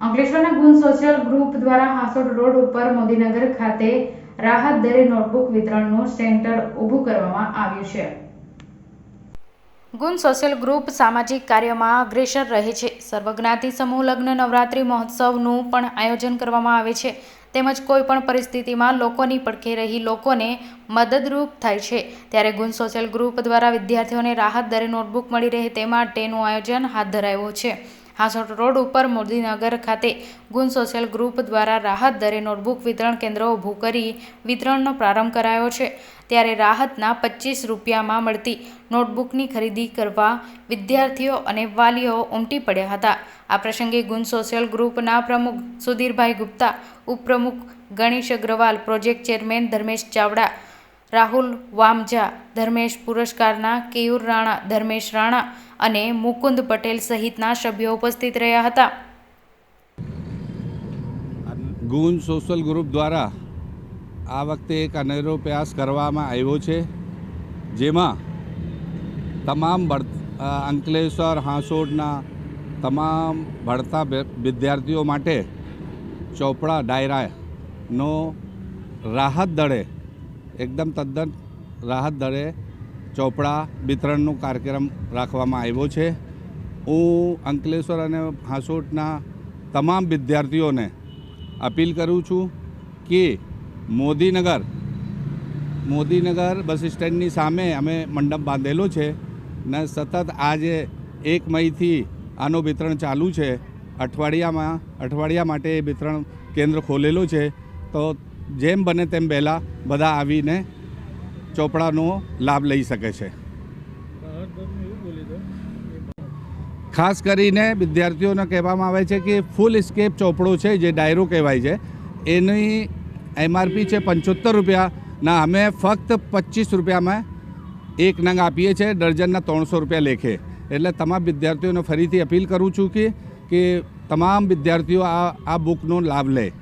અંકલેશ્વરના ગુણ social group દ્વારા હાંસોડ રોડ ઉપર મોદીનગર ખાતે રાહત દરે નોટબુક વિતરણનું સેન્ટર ઊભું કરવામાં આવ્યું છે. ગુણ સોશિયલ ગ્રુપ સામાજિક કાર્યમાં અગ્રેસર રહે છે. સર્વજ્ઞાતિ સમૂહ લગ્ન નવરાત્રિ મહોત્સવનું પણ આયોજન કરવામાં આવે છે. તેમજ કોઈપણ પરિસ્થિતિમાં લોકોની પડખે રહી લોકોને મદદરૂપ થાય છે. ત્યારે ગુણ સોશિયલ ગ્રુપ દ્વારા વિદ્યાર્થીઓને રાહત દરે નોટબુક મળી રહે તે માટેનું આયોજન હાથ ધરાયું છે. હાંસોટ રોડ ઉપર મોદીનગર ખાતે ગુણ સોશિયલ ગ્રુપ દ્વારા રાહત દરે નોટબુક વિતરણ કેન્દ્રો ઊભું કરી વિતરણનો પ્રારંભ કરાયો છે. ત્યારે રાહતના પચીસ રૂપિયામાં મળતી નોટબુકની ખરીદી કરવા વિદ્યાર્થીઓ અને વાલીઓ ઉમટી પડ્યા હતા. આ પ્રસંગે ગુણ સોશિયલ ગ્રુપના પ્રમુખ સુધીરભાઈ ગુપ્તા, ઉપપ્રમુખ ગણેશ અગ્રવાલ પ્રોજેક્ટ ચેરમેન ધર્મેશ ચાવડા રાહુલ વામજા, ધર્મેશ પુરસ્કારના, કેયુર રાણા, ધર્મેશ રાણા અને મુકુંદ પટેલ સહિતના સભ્યો ઉપસ્થિત રહ્યા હતા. ગુંજ સોશિયલ ગ્રુપ દ્વારા આ વખતે એક અનેરો પ્રયાસ કરવામાં આવ્યો છે, જેમાં તમામ અંકલેશ્વર હાંસોડના તમામ ભણતા વિદ્યાર્થીઓ માટે ચોપડા, ડાયરાનો રાહત દળે એકદમ તદ્દન રાહત દરે ચોપડા વિતરણનો કાર્યક્રમ રાખવામાં આવ્યો છે. હું અંકલેશ્વર અને હાંસોટના તમામ વિદ્યાર્થીઓને અપીલ કરું છું કે મોદીનગર મોદીનગર બસ સ્ટેન્ડની સામે અમે મંડપ બાંધેલો છે ને સતત આજે એક મઈથી આનું વિતરણ ચાલુ છે. અઠવાડિયામાં, અઠવાડિયા માટે એ વિતરણ કેન્દ્ર ખોલેલું છે. તો જેમ બને તેમ પહેલાં બધા આવીને ચોપડાનો લાભ લઈ શકે છે. ખાસ કરીને વિદ્યાર્થીઓને કહેવામાં આવે છે કે ફૂલ સ્કેપ ચોપડો છે, જે ડાયરો કહેવાય છે. એની એમઆરપી છે પંચોતેર રૂપિયા, ના, અમે ફક્ત પચીસ રૂપિયામાં એક નંગ આપીએ છીએ ડર્જનના ત્રણસો રૂપિયા લેખે. એટલે તમામ વિદ્યાર્થીઓને ફરીથી અપીલ કરું છું કે તમામ વિદ્યાર્થીઓ આ આ બુકનો લાભ લે.